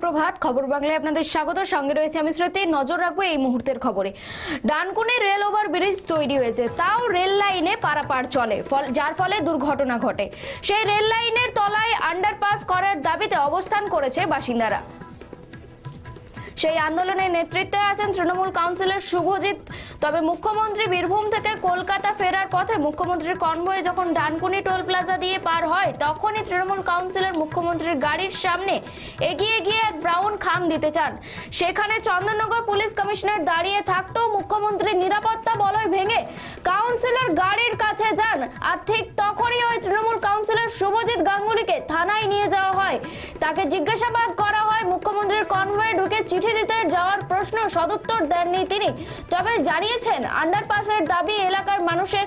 সুপ্রভাত, খবর বাংলায় আপনাদের স্বাগত। সঙ্গে রয়েছে আমি শ্রুতি, নজর রাখব এই মুহূর্তের খবরে। ডানকুনে রেল ওভার ব্রিজ তৈরি হয়েছে, তাও রেল লাইনে পারাপার চলে যার ফলে দুর্ঘটনা ঘটে। সেই রেল লাইনের তলায় আন্ডারপাস করার দাবিতে অবস্থান করেছে বাসিন্দারা। সেই আন্দোলনের নেতৃত্বে আছেন তৃণমূল কাউন্সিলর শুভজিৎ। তবে মুখ্যমন্ত্রী বীরভূম থেকে কলকাতা ফেরার পথে মুখ্যমন্ত্রীর কনভয়ে যখন ডানকুনি টোল প্লাজা দিয়ে পার হয়, তখনই তৃণমূল কাউন্সিলর মুখ্যমন্ত্রীর গাড়ির সামনে এগিয়ে গিয়ে এক ব্রাউন খাম দিতে চান। সেখানে চন্দননগর পুলিশ কমিশনার দাঁড়িয়ে থাকতেও মুখ্যমন্ত্রীর নিরাপত্তা বলয় ভেঙে কাউন্সিলর গাড়ির কাছে যান। আর ঠিক তখনই ওই তৃণমূল কাউন্সিলর শুভজিৎ গাঙ্গুলিকে থানায় নিয়ে যাওয়া হয়। তাকে জিজ্ঞাসাবাদ প্রশ্ন সদুত্তর দেননি তিনি। তবে জানিয়েছেন আন্ডারপাসের দাবি এলাকার মানুষের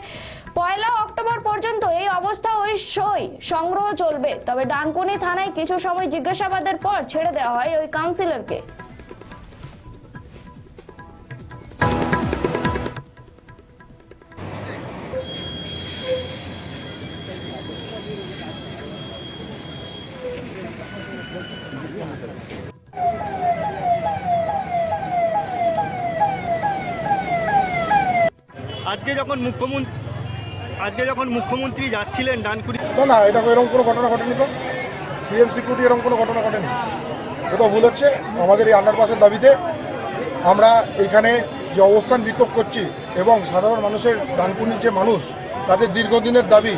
পয়লা অক্টোবর পর্যন্ত এই অবস্থা ওই সই সংগ্রহ চলবে। তবে ডানকুনি থানায় কিছু সময় জিজ্ঞাসাবাদের পর ছেড়ে দেওয়া হয় ওই কাউন্সিলরকে আজকে যখন মুখ্যমন্ত্রী আজকে যখন মুখ্যমন্ত্রী যাচ্ছিলেন ডানকুনি না না, এটা এরকম কোনো ঘটনা ঘটেনি তো। সিএম সিকিউরিটি এরকম কোনো ঘটনা ঘটেনি। কোথাও ভুল হচ্ছে। আমাদের এই আন্ডারপাসের দাবিতে আমরা এইখানে যে অবস্থান বিক্ষোভ করছি এবং সাধারণ মানুষের ডানকুনির যে মানুষ, তাদের দীর্ঘদিনের দাবি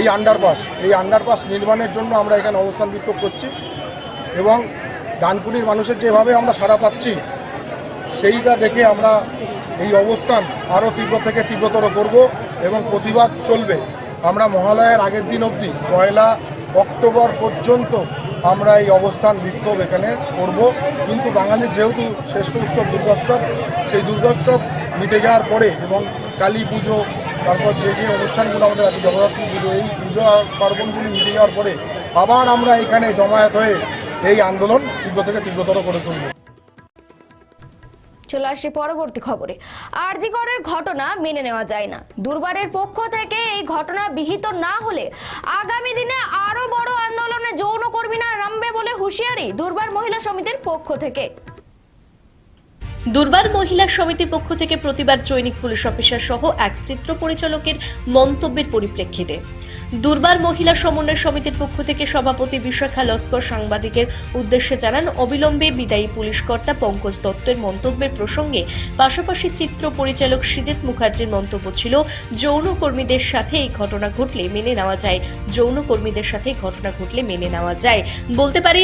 এই আন্ডারপাস এই আন্ডারপাস নির্মাণের জন্য আমরা এখানে অবস্থান বিক্ষোভ করছি এবং ডানকুনির মানুষের যেভাবে আমরা সাড়া পাচ্ছি, সেইটা দেখে আমরা এই অবস্থান আরও তীব্র থেকে তীব্রতর করব এবং প্রতিবাদ চলবে। আমরা মহালয়ার আগের দিন অবধি পয়লা অক্টোবর পর্যন্ত আমরা এই অবস্থান বিক্ষোভ এখানে করব। কিন্তু বাঙালির যেহেতু শ্রেষ্ঠ উৎসব দুর্গোৎসব, সেই দুর্গোৎসব মিটে যাওয়ার পরে এবং কালী পুজো, তারপর যে যে অনুষ্ঠানগুলো আমাদের আছে, জগদ্ধাত্রী পুজো, এই পুজো পার্বণগুলি মিটে যাওয়ার পরে আবার আমরা এখানে জমায়েত হয়ে এই আন্দোলন তীব্র থেকে তীব্রতর করে তুলব। চলে আসি পরবর্তী খবরে। আরজিকরের ঘটনা মেনে নেওয়া যায় না। দুর্বারের পক্ষ থেকে এই ঘটনা বিহিত না হলে আগামী দিনে আরও বড় আন্দোলনে যৌনকর্মীরা নামবে বলে হুঁশিয়ারি দুর্বার মহিলা সমিতির পক্ষ থেকে। দুর্বার মহিলা সমিতির পক্ষ থেকে প্রতিবার চৈনিক পুলিশ অফিসার সহ এক চিত্র পরিচালকের মন্তব্যের পরিপ্রেক্ষিতে। দুর্বার মহিলা সমন্বয় সমিতির পক্ষ থেকে সভাপতি বিশাখা লস্কর সাংবাদিকের উদ্দেশ্যে জানান, অবিলম্বে বিদায়ী পুলিশ কর্তা পঙ্কজ দত্তের মন্তব্যের প্রসঙ্গে পাশাপাশি চিত্র পরিচালক সিজিত মুখার্জির মন্তব্য ছিল, যৌনকর্মীদের সাথে এই ঘটনা ঘটলে মেনে নেওয়া যায়, যৌনকর্মীদের সাথে ঘটনা ঘটলে মেনে নেওয়া যায়। বলতে পারি,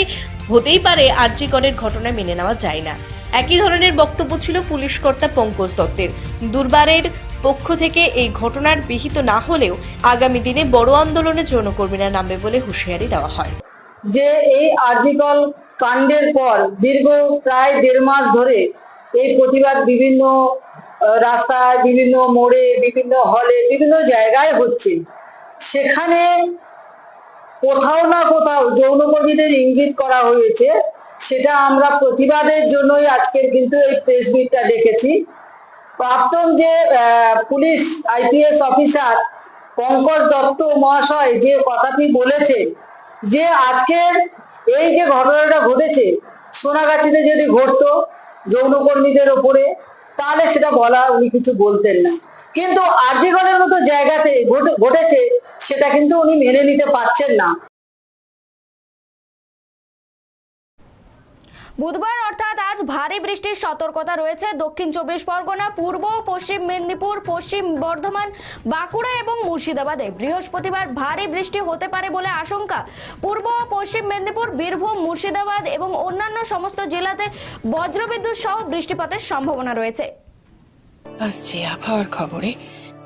হতেই পারে আর্যিকরের ঘটনা মেনে নেওয়া যায় না। একই ধরনের বক্তব্য ছিল পুলিশ কর্তা পঙ্কজ দত্তের। দুর্বারের পক্ষ থেকে এই ঘটনার বিহিত না হলেও আগামী দিনে বড় আন্দোলনে যৌনকর্মীরা নামবে বলে হুঁশিয়ারি দেওয়া হয়। যে এই আর্জিকল কাণ্ডের পর দীর্ঘ প্রায় দেড় মাস ধরে এই প্রতিবাদ বিভিন্ন রাস্তায়, বিভিন্ন মোড়ে, বিভিন্ন হলে, বিভিন্ন জায়গায় হচ্ছে। সেখানে কোথাও না কোথাও যৌনকর্মীদের ইঙ্গিত করা হয়েছে সেটা আমরা প্রতিবাদের জন্যই আজকের কিন্তু এই প্রেস মিটটা দেখেছি। প্রাক্তন যে police IPS officer Pankaj Dutta মহাশয় যে কথাটি বলেছে, যে আজকের এই যে ঘটনাটা ঘটেছে, সোনাগাছিতে যদি ঘটতো যৌনকর্মীদের ওপরে, তাহলে সেটা বলা উনি কিছু বলতেন না। কিন্তু আর্জিগণের মতো জায়গাতে ঘটেছে, সেটা কিন্তু উনি মেনে নিতে পারছেন না। বুধবার অর্থাৎ আজ ভারী বৃষ্টির সতর্কতা রয়েছে। দক্ষিণ চব্বিশ পরগনা, পূর্ব পশ্চিম মেদিনীপুর, পশ্চিম বর্ধমান, বাঁকুড়া এবং মুর্শিদাবাদে। বৃহস্পতিবার ভারী বৃষ্টি হতে পারে বলে আশঙ্কা। পূর্ব ও পশ্চিম মেদিনীপুর, বীরভূম, মুর্শিদাবাদ এবং অন্যান্য সমস্ত জেলাতে বজ্রবিদ্যুৎ সহ বৃষ্টিপাতের সম্ভাবনা রয়েছে। আসছে আবহাওয়ার খবরে।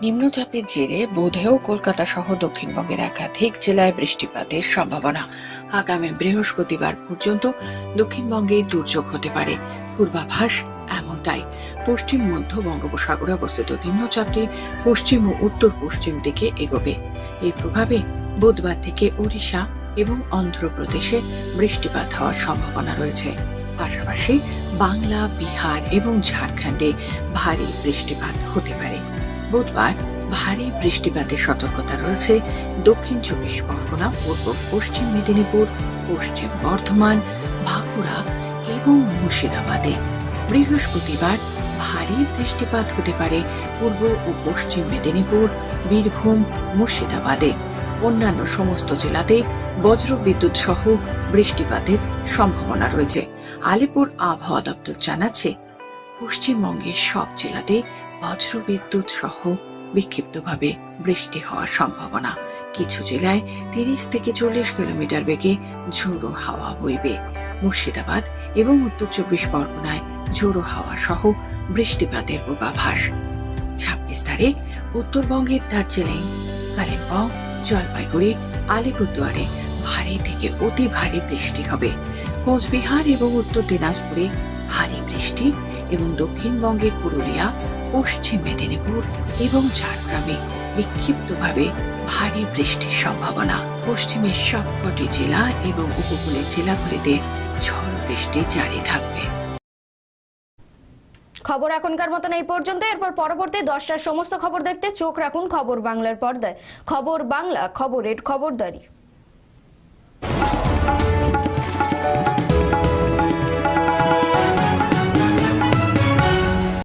নিম্নচাপের জেরে বোধেও কলকাতা সহ দক্ষিণবঙ্গের একাধিক জেলায় বৃষ্টিপাতের সম্ভাবনা। আগামী বৃহস্পতিবার পর্যন্ত দক্ষিণবঙ্গে দুর্যোগ হতে পারে। পূর্বাভাস এমনটাই। পশ্চিম, মধ্য বঙ্গোপসাগরে অবস্থিত নিম্নচাপটি পশ্চিম ও উত্তর পশ্চিম দিকে এগোবে। এর প্রভাবে বুধবার থেকে ওড়িশা এবং অন্ধ্রপ্রদেশে বৃষ্টিপাত হওয়ার সম্ভাবনা রয়েছে। পাশাপাশি বাংলা, বিহার এবং ঝাড়খণ্ডে ভারী বৃষ্টিপাত হতে পারে। বুধবার ভারী বৃষ্টিপাতের সতর্কতা রয়েছে দক্ষিণ চব্বিশ পরগনা, পূর্ব, পশ্চিম মেদিনীপুর, পশ্চিম বর্ধমান, বাঁকুড়া এবং মুর্শিদাবাদে। বৃহস্পতিবার ভারী বৃষ্টিপাত হতে পারে পূর্ব ও পশ্চিম মেদিনীপুর, বীরভূম, মুর্শিদাবাদে। অন্যান্য সমস্ত জেলাতে বজ্র বিদ্যুৎ সহ বৃষ্টিপাতের সম্ভাবনা রয়েছে। আলিপুর আবহাওয়া দপ্তর জানাচ্ছে, পশ্চিমবঙ্গের সব জেলাতে বজ্র বিদ্যুৎ সহ বিক্ষিপ্তভাবে বৃষ্টি হওয়ার সম্ভাবনা। কিছু জেলায় তিরিশ থেকে চল্লিশ কিলোমিটার বেগে ঝোড়ো হাওয়া বইবে। মুর্শিদাবাদ এবং উত্তর চব্বিশ পরগনায় ঝোড়ো হাওয়া সহ বৃষ্টিপাতের পূর্বাভাস। ছাব্বিশ তারিখ, উত্তরবঙ্গের দার্জিলিং, কালিম্পং, জলপাইগুড়ি, আলিপুরদুয়ারে ভারী থেকে অতি ভারী বৃষ্টি হবে। কোচবিহার এবং উত্তর দিনাজপুরে ভারী বৃষ্টি এবং দক্ষিণবঙ্গের পুরুলিয়া পশ্চিম মেদিনীপুর এবং ঝাড়গ্রামে বিক্ষিপ্তভাবে ভারী বৃষ্টির সম্ভাবনা। পশ্চিমের সবকটি জেলা এবং উপকূলের জেলাগুলিতে ঝড় বৃষ্টি জারি থাকবে। খবর এখনকার মতন এই পর্যন্ত। এরপর পরবর্তী দশটার সমস্ত খবর দেখতে চোখ রাখুন খবর বাংলার পর্দায়। খবর বাংলা, খবরের খবরদারি।